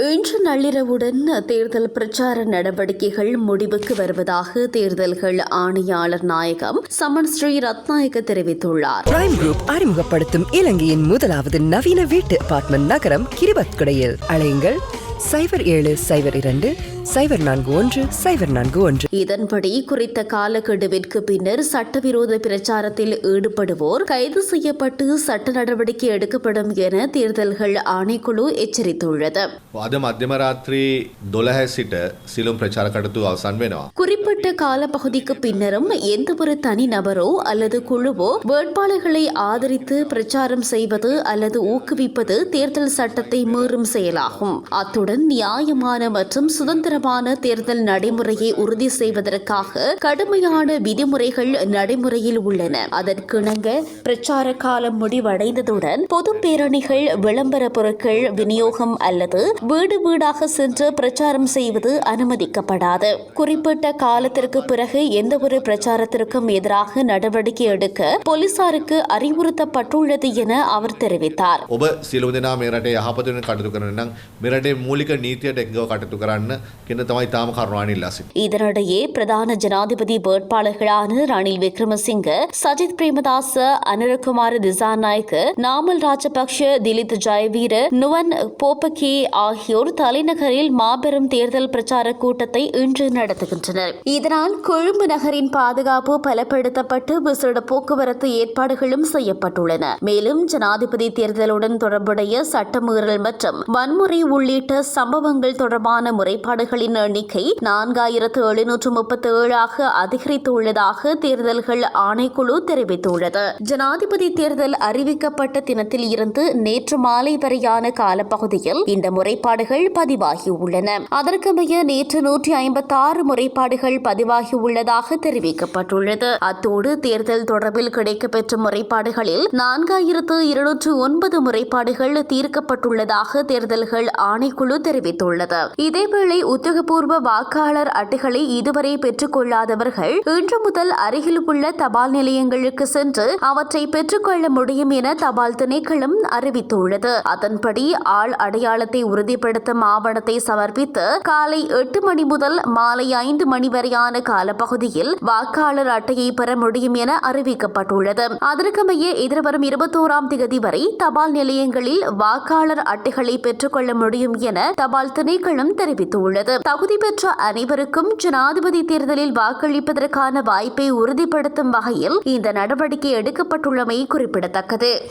இன்று நள்ளிரவுடன் தேர்தல் பிரச்சார நடவடிக்கைகள் முடிவுக்கு வருவதாக தேர்தல்கள் ஆணையாளர் நாயகம் சமன் ஸ்ரீ ரத்நாயக தெரிவித்துள்ளார். பிரைம் குரூப் அறிமுகப்படுத்தும் இலங்கையின் முதலாவது நவீன வீட்டு அபார்ட்மெண்ட் நகரம் கிரிபத்குடையில். அழையுங்கள் சைபர் ஏழு சைபர் இரண்டு சைபர் நான்கு ஒன்று சைபர் நான்கு ஒன்று இதன்படி குறித்த காலக்கெடுவிற்கு பின்னர் சட்டவிரோத பிரச்சாரத்தில் ஈடுபடுவோர் கைது செய்யப்பட்டு சட்ட நடவடிக்கை எடுக்கப்படும் என தேர்தல்கள் ஆணைக்குழு எச்சரித்துள்ளது අද මධ්‍යම රාත්‍රී දොළහැ සිට සිලුම් ප්‍රචාර කටතු අවසන් වෙනවා. குறிப்பிட்ட காலப்பகுதிக்கு பின்னரும் எந்தவொரு தனிநபரோ அல்லது குழுவோ வேட்பாளர்களை ஆதரித்து பிரச்சாரம் செய்வது அல்லது ஊக்குவிப்பது தேர்தல் சட்டத்தை மீறும் செயலாகும் அத்துடன் நியாயமான மற்றும் சுதந்திரமான தேர்தல் நடைமுறையை உறுதி செய்வதற்காக கடுமையான விதிமுறைகள் நடைமுறையில் உள்ளன அதற்கிணங்க பிரச்சார காலம் முடிவடைந்ததுடன் பொது பேரணிகள் விளம்பர பொருட்கள் விநியோகம் அல்லது வீடு வீடாக சென்று பிரச்சாரம் செய்வது அனுமதிக்கப்படாது குறிப்பிட்ட காலத்திற்கு பிறகு எந்தவொரு பிரச்சாரத்திற்கும் எதிராக நடவடிக்கை எடுக்க போலீசாருக்கு அறிவுறுத்தப்பட்டுள்ளது என அவர் தெரிவித்தார் ඔබ සිලු දෙනා මේ රටේ යහපතුවෙන් කටයුතු කරන නම් මේ රටේ මූලික නීතියට එක්ගව කටයුතු කරන්න කියන තමයි තාම කරුණාවෙන් ඉල්ලා සිටින්නේ. இதனிடையே பிரதான ஜனாதிபதி வேட்பாளர்களான ரணில் விக்ரமசிங்க சஜித் பிரேமதாச அனுரகுமார திசாநாயக்கு நாமல் ராஜபக்ஷ திலித் ஜெயவீர நுவன் போப்பகே ஆகியோர் தலைநகரில் மாபெரும் தேர்தல் பிரச்சார கூட்டத்தை இன்று நடத்துகின்றனர் இதனால் கொழும்பு நகரின் பாதுகாப்பு பலப்படுத்தப்பட்டு விசேட போக்குவரத்து ஏற்பாடுகளும் செய்யப்பட்டுள்ளன மேலும் ஜனாதிபதி தேர்தலுடன் தொடர்புடைய சட்டமீறல் மற்றும் வன்முறை உள்ளிட்ட சம்பவங்கள் தொடர்பான முறைப்பாடுகளின் எண்ணிக்கை நான்காயிரத்து எழுநூற்று முப்பத்தி ஏழாக அதிகரித்துள்ளதாக தேர்தல்கள் ஆணைக்குழு தெரிவித்துள்ளது. ஜனாதிபதி தேர்தல் அறிவிக்கப்பட்ட தினத்தில் இருந்து நேற்று மாலை வரையான காலப்பகுதியில் இந்த முறைப்பாடுகள் பதிவாகியுள்ளன. அதற்கமைய நேற்று நூற்றி ஐம்பத்தி ஆறு முறைப்பாடுகள் பதிவாகியுள்ளதாக தெரிவிக்கப்பட்டுள்ளது. அத்தோடு தேர்தல் தொடர்பில் கிடைக்கப்பெற்ற முறைப்பாடுகளில் நான்காயிரத்து இருநூற்று ஒன்பது முறைப்பாடுகள் தீர்க்கப்பட்டுள்ளதாக தேர்தல்கள் ஆணைக்குழு தெரிவித்துள்ளது. இதேவேளை உத்தியோகபூர்வ வாக்காளர் அட்டைகளை இதுவரை பெற்றுக் கொள்ளாதவர்கள் இன்று முதல் அருகில் உள்ள தபால் நிலையங்களுக்கு சென்று அவற்றை பெற்றுக்கொள்ள முடியும் என தபால் திணைக்களம் அறிவித்துள்ளது. அதன்படி ஆள் அடையாளத்தை உறுதிப்படுத்தும் ஆவணத்தை சமர்ப்பித்து காலை எட்டு மணி முதல் மாலை ஐந்து மணி வரையான காலப்பகுதியில் வாக்காளர் அட்டையை பெற முடியும் என அறிவிக்கப்பட்டுள்ளது. அதற்கமைய எதிர்வரும் இருபத்தோராம் தேதி வரை தபால் நிலையங்களில் வாக்காளர் அட்டைகளை பெற்றுக்கொள்ள முடியும் என தபால் திணைக்களம் தெரிவித்துள்ளது. தகுதி பெற்ற அனைவருக்கும் ஜனாதிபதி தேர்தலில் வாக்களிப்பதற்கான வாய்ப்பை உறுதிப்படுத்தும் வகையில் இந்த நடவடிக்கை எடுக்கப்பட்டுள்ளமை குறிப்பிடத்தக்கது.